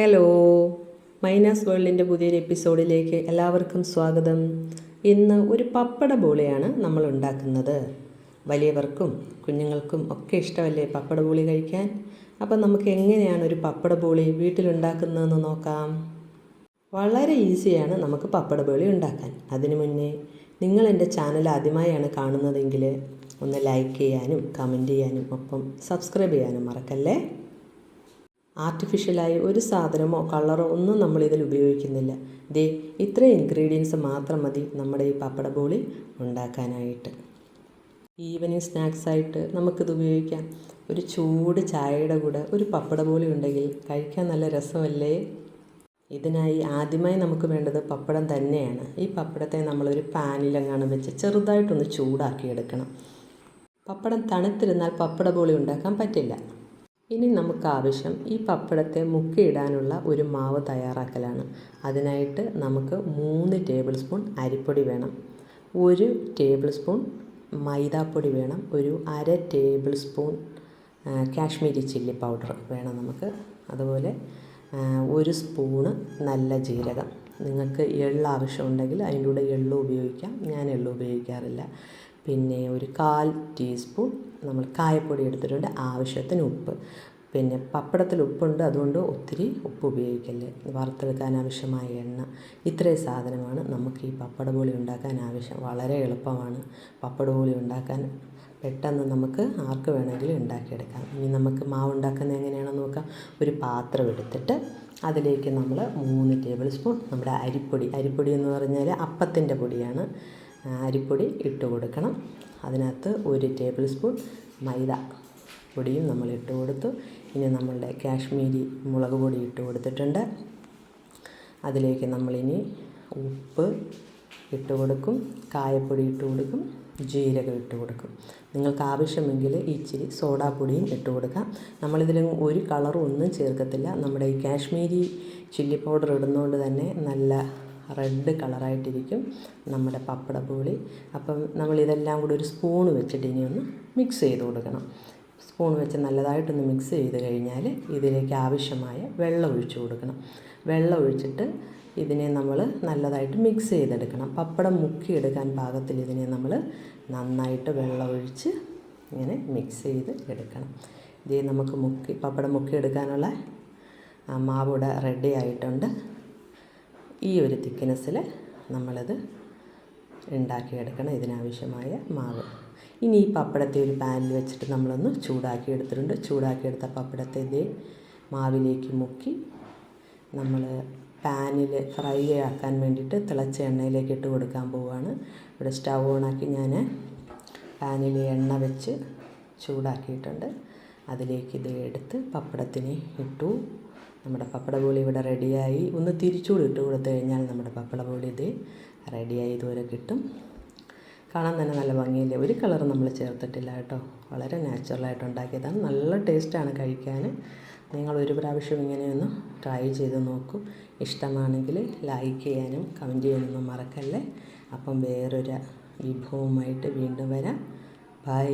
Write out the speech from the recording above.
Hello Mina's വേൾഡിന്റെ പുതിയൊരു എപ്പിസോഡിലേക്ക് എല്ലാവർക്കും സ്വാഗതം. ഇന്ന് ഒരു പപ്പട ബോളിയാണ് നമ്മൾ ഉണ്ടാക്കുന്നത്. വലിയവർക്കും കുഞ്ഞുങ്ങൾക്കും ഒക്കെ ഇഷ്ടമല്ലേ പപ്പട ബോളി കഴിക്കാൻ? അപ്പം നമുക്ക് എങ്ങനെയാണ് ഒരു പപ്പട ബോളി വീട്ടിലുണ്ടാക്കുന്നതെന്ന് നോക്കാം. വളരെ ഈസിയാണ് നമുക്ക് പപ്പട ബോളി ഉണ്ടാക്കാൻ. അതിനു മുന്നേ നിങ്ങൾ എന്റെ ചാനൽ ആദ്യമായാണ് കാണുന്നതെങ്കിൽ ഒന്ന് ലൈക്ക് ചെയ്യാനും കമന്റ് ചെയ്യാനും ഒപ്പം സബ്സ്ക്രൈബ് ചെയ്യാനും മറക്കല്ലേ? ആർട്ടിഫിഷ്യലായി ഒരു സാധനമോ കളറോ ഒന്നും നമ്മൾ ഇതിൽ ഉപയോഗിക്കുന്നില്ല. ദേ ഇത്ര ഇൻഗ്രീഡിയൻസ് മാത്രം മതി നമ്മുടെ ഈ പപ്പട ബോളി ഉണ്ടാക്കാനായിട്ട്. ഈവനിങ് സ്നാക്സായിട്ട് നമുക്കിത് ഉപയോഗിക്കാം. ഒരു ചൂട് ചായയുടെ കൂടെ ഒരു പപ്പട ബോളി ഉണ്ടെങ്കിൽ കഴിക്കാൻ നല്ല രസമല്ലേ? ഇതിനായി ആദ്യമായി നമുക്ക് വേണ്ടത് പപ്പടം തന്നെയാണ്. ഈ പപ്പടത്തെ നമ്മളൊരു പാനിലെങ്ങാനും വെച്ച് ചെറുതായിട്ടൊന്ന് ചൂടാക്കിയെടുക്കണം പപ്പടം തണുത്തിരുന്നാൽ പപ്പട ബോളി ഉണ്ടാക്കാൻ പറ്റില്ല. ഇനി നമുക്ക് ആവശ്യം ഈ പപ്പടത്തെ മുക്കിയിടാനുള്ള ഒരു മാവ് തയ്യാറാക്കലാണ്. അതിനായിട്ട് നമുക്ക് മൂന്ന് ടേബിൾ സ്പൂൺ അരിപ്പൊടി വേണം. ഒരു ടേബിൾ സ്പൂൺ മൈദാപ്പൊടി വേണം. ഒരു അര tablespoon Kashmiri chilli powder വേണം നമുക്ക്. അതുപോലെ ഒരു സ്പൂണ് നല്ല ജീരകം. നിങ്ങൾക്ക് എള്ള് ആവശ്യമുണ്ടെങ്കിൽ അതിന്റെ കൂടെ എള്ള് ഉപയോഗിക്കാം. ഞാൻ എള്ള് ഉപയോഗിക്കാറില്ല. പിന്നെ ഒരു കാൽ ടീസ്പൂൺ നമ്മൾ കായപ്പൊടി എടുത്തിട്ടുണ്ട് ആവശ്യത്തിന് ഉപ്പ്. പിന്നെ പപ്പടത്തിൽ ഉപ്പുണ്ട് അതുകൊണ്ട് ഒത്തിരി ഉപ്പ് ഉപയോഗിക്കല്ലേ? വറുത്തെടുക്കാൻ ആവശ്യമായ എണ്ണ. ഇത്രയും സാധനമാണ് നമുക്ക് ഈ പപ്പട പോളി ഉണ്ടാക്കാൻ ആവശ്യം. വളരെ എളുപ്പമാണ് പപ്പട പോളി ഉണ്ടാക്കാൻ. പെട്ടെന്ന് നമുക്ക് ആർക്ക് വേണമെങ്കിലും ഉണ്ടാക്കിയെടുക്കാം. ഇനി നമുക്ക് മാവ് ഉണ്ടാക്കുന്നത് എങ്ങനെയാണെന്ന് നോക്കാം. ഒരു പാത്രം എടുത്തിട്ട് അതിലേക്ക് നമ്മൾ മൂന്ന് ടേബിൾ സ്പൂൺ നമ്മുടെ അരിപ്പൊടി. അരിപ്പൊടി എന്ന് പറഞ്ഞാൽ അപ്പത്തിന്റെ പൊടിയാണ്. അരിപ്പൊടി ഇട്ട് കൊടുക്കണം. അതിനകത്ത് ഒരു ടേബിൾ സ്പൂൺ മൈദ പൊടിയും നമ്മൾ ഇട്ട് കൊടുത്തു. ഇനി നമ്മളുടെ കാശ്മീരി മുളക് പൊടി ഇട്ട് കൊടുത്തിട്ടുണ്ട്. അതിലേക്ക് നമ്മളിനി ഉപ്പ് ഇട്ട് കൊടുക്കും കായപ്പൊടി ഇട്ട് കൊടുക്കും ജീരകം ഇട്ട് കൊടുക്കും. നിങ്ങൾക്ക് ആവശ്യമെങ്കിൽ ഇച്ചിരി സോഡാപ്പൊടിയും ഇട്ട് കൊടുക്കാം. നമ്മളിതിൽ ഒരു കളറും ഒന്നും ചേർക്കത്തില്ല. നമ്മുടെ ഈ കാശ്മീരി ചില്ലി പൗഡർ ഇടുന്നതുകൊണ്ട് തന്നെ നല്ല റെഡ് കളറായിട്ടിരിക്കും നമ്മുടെ പപ്പട പൂളി. അപ്പം നമ്മളിതെല്ലാം കൂടി ഒരു സ്പൂൺ വെച്ചിട്ട് ഇനി ഒന്ന് മിക്സ് ചെയ്ത് കൊടുക്കണം. സ്പൂൺ വെച്ച് നല്ലതായിട്ടൊന്ന് മിക്സ് ചെയ്ത് കഴിഞ്ഞാൽ ഇതിലേക്ക് ആവശ്യമായ വെള്ളം ഒഴിച്ചു കൊടുക്കണം. വെള്ളം ഒഴിച്ചിട്ട് ഇതിനെ നമ്മൾ നല്ലതായിട്ട് മിക്സ് ചെയ്തെടുക്കണം. പപ്പടം മുക്കിയെടുക്കാൻ പാകത്തിൽ ഇതിനെ നമ്മൾ നന്നായിട്ട് വെള്ളം ഒഴിച്ച് ഇങ്ങനെ മിക്സ് ചെയ്ത് എടുക്കണം. ഇത് നമുക്ക് മുക്കി പപ്പടം മുക്കിയെടുക്കാനുള്ള മാവ് ഇവിടെ റെഡി ആയിട്ടുണ്ട്. ഈ ഒരു തിക്നെസ്സിൽ നമ്മളത് ഉണ്ടാക്കിയെടുക്കണം ഇതിനാവശ്യമായ മാവ്. ഇനി ഈ പപ്പടത്തെ ഒരു പാനിൽ വെച്ചിട്ട് നമ്മളൊന്ന് ചൂടാക്കി എടുത്തിട്ടുണ്ട്. ചൂടാക്കിയെടുത്ത പപ്പടത്തെ ഇതേ മാവിലേക്ക് മുക്കി നമ്മൾ പാനിൽ ഫ്രൈ ആക്കാൻ വേണ്ടിയിട്ട് തിളച്ച എണ്ണയിലേക്ക് ഇട്ട് കൊടുക്കാൻ പോവുകയാണ് ഇവിടെ സ്റ്റൗ ഓണാക്കി ഞാൻ പാനിൽ എണ്ണ വെച്ച് ചൂടാക്കിയിട്ടുണ്ട്. അതിലേക്ക് ഇത് എടുത്ത് പപ്പടത്തിന് ഇട്ടു. നമ്മുടെ പപ്പട ബോളി ഇവിടെ റെഡിയായി. ഒന്ന് തിരിച്ചുകൂടി ഇട്ട് കൊടുത്തു കഴിഞ്ഞാൽ നമ്മുടെ പപ്പട ബോളി ഇത് റെഡിയായി ഇതുവരെ കിട്ടും. കാണാൻ തന്നെ നല്ല ഭംഗിയില്ല? ഒരു കളർ നമ്മൾ ചേർത്തിട്ടില്ല കേട്ടോ. വളരെ നാച്ചുറലായിട്ട് ഉണ്ടാക്കിയതാണ്. നല്ല ടേസ്റ്റാണ് കഴിക്കാൻ. നിങ്ങൾ ഒരു പ്രാവശ്യം ഇങ്ങനെയൊന്ന് ട്രൈ ചെയ്ത് നോക്കൂ. ഇഷ്ടമാണെങ്കിൽ ലൈക്ക് ചെയ്യാനും കമന്റ് ചെയ്യാനൊന്നും മറക്കല്ലേ? അപ്പം വേറൊരു വിഭവമായിട്ട് വീണ്ടും വരാം. ബൈ